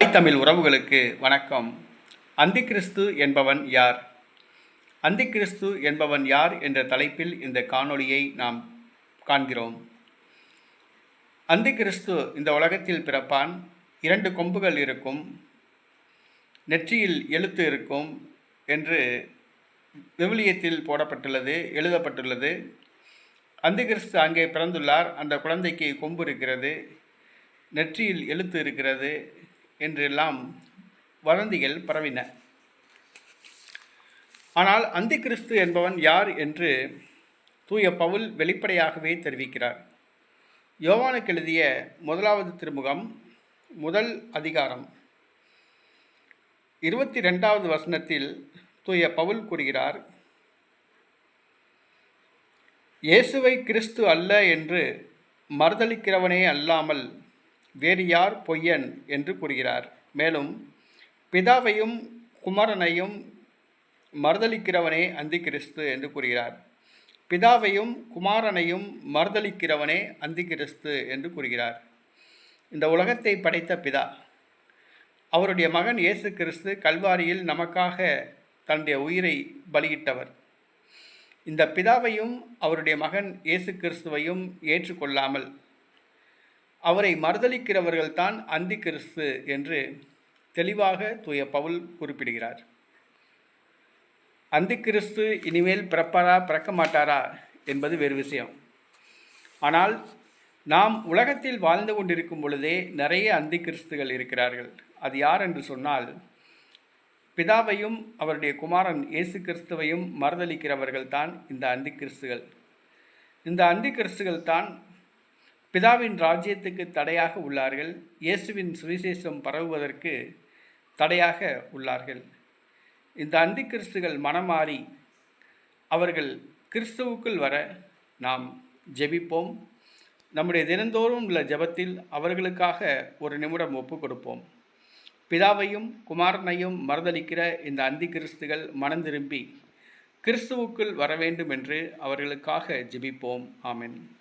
தாய் தமிழ் உறவுகளுக்கு வணக்கம். அந்திகிறிஸ்து என்பவன் யார்? அந்திகிறிஸ்து என்பவன் யார் என்ற தலைப்பில் இந்த காணொளியை நாம் காண்கிறோம். அந்திகிறிஸ்து இந்த உலகத்தில் பிறப்பான் இரண்டு கொம்புகள் இருக்கும் நெற்றியில் எழுத்து இருக்கும் என்று விவிலியத்தில் போடப்பட்டுள்ளது எழுதப்பட்டுள்ளது. அந்திகிறிஸ்து அங்கே பிறந்துள்ளார் அந்த குழந்தைக்கு கொம்பு இருக்கிறது நெற்றியில் எழுத்து இருக்கிறது என்றெல்லாம் வதந்திகள் பரவின. ஆனால் அந்திகிறிஸ்து என்பவன் யார் என்று தூய பவுல் வெளிப்படையாகவே தெரிவிக்கிறார். யோவானுக்கு எழுதிய முதலாவது திருமுகம் முதல் அதிகாரம். இருபத்தி ரெண்டாவது வசனத்தில் தூய பவுல் கூறுகிறார் இயேசுவை கிறிஸ்து அல்ல என்று மறுதளிக்கிறவனே அல்லாமல் வேறு யார் பொய்யன்? என்று கூறுகிறார். மேலும் பிதாவையும் குமரனையும் மறுதளிக்கிறவனே அந்தி கிறிஸ்து என்று கூறுகிறார். பிதாவையும் குமாரனையும் மறுதளிக்கிறவனே அந்தி கிறிஸ்து என்று கூறுகிறார். இந்த உலகத்தை படைத்த பிதா அவருடைய மகன் இயேசு கிறிஸ்து கல்வாரியில் நமக்காக தன்னுடைய உயிரை பலியிட்டவர். இந்த பிதாவையும் அவருடைய மகன் இயேசு கிறிஸ்துவையும் ஏற்றுக்கொள்ளாமல் அவரை மறுதளிக்கிறவர்கள்தான் அந்தி கிறிஸ்து என்று தெளிவாக தூய பவுல் குறிப்பிடுகிறார். அந்தி கிறிஸ்து இனிமேல் பிறப்பாரா பிறக்க மாட்டாரா என்பது வேறு விஷயம். ஆனால் நாம் உலகத்தில் வாழ்ந்து கொண்டிருக்கும் பொழுதே நிறைய அந்தி கிறிஸ்துகள் இருக்கிறார்கள். அது யார் என்று சொன்னால் பிதாவையும் அவருடைய குமாரன் இயேசு கிறிஸ்துவையும் மறுதளிக்கிறவர்கள் தான் இந்த அந்தி கிறிஸ்துகள். இந்த அந்தி கிறிஸ்துகள் தான் பிதாவின் ராஜ்யத்துக்கு தடையாக உள்ளார்கள். இயேசுவின் சுவிசேஷம் பரவுவதற்கு தடையாக உள்ளார்கள். இந்த அந்தி கிறிஸ்துகள் மனமாறி அவர்கள் கிறிஸ்துவுக்குள் வர நாம் ஜெபிப்போம். நம்முடைய தினந்தோறும் உள்ள ஜெபத்தில் அவர்களுக்காக ஒரு நிமிடம் ஒப்பு கொடுப்போம். பிதாவையும் குமாரனையும் மறுதளிக்கிற இந்த அந்தி கிறிஸ்துகள் மனம் திரும்பி கிறிஸ்துவுக்குள் வர வேண்டும் என்று அவர்களுக்காக ஜெபிப்போம். ஆமென்.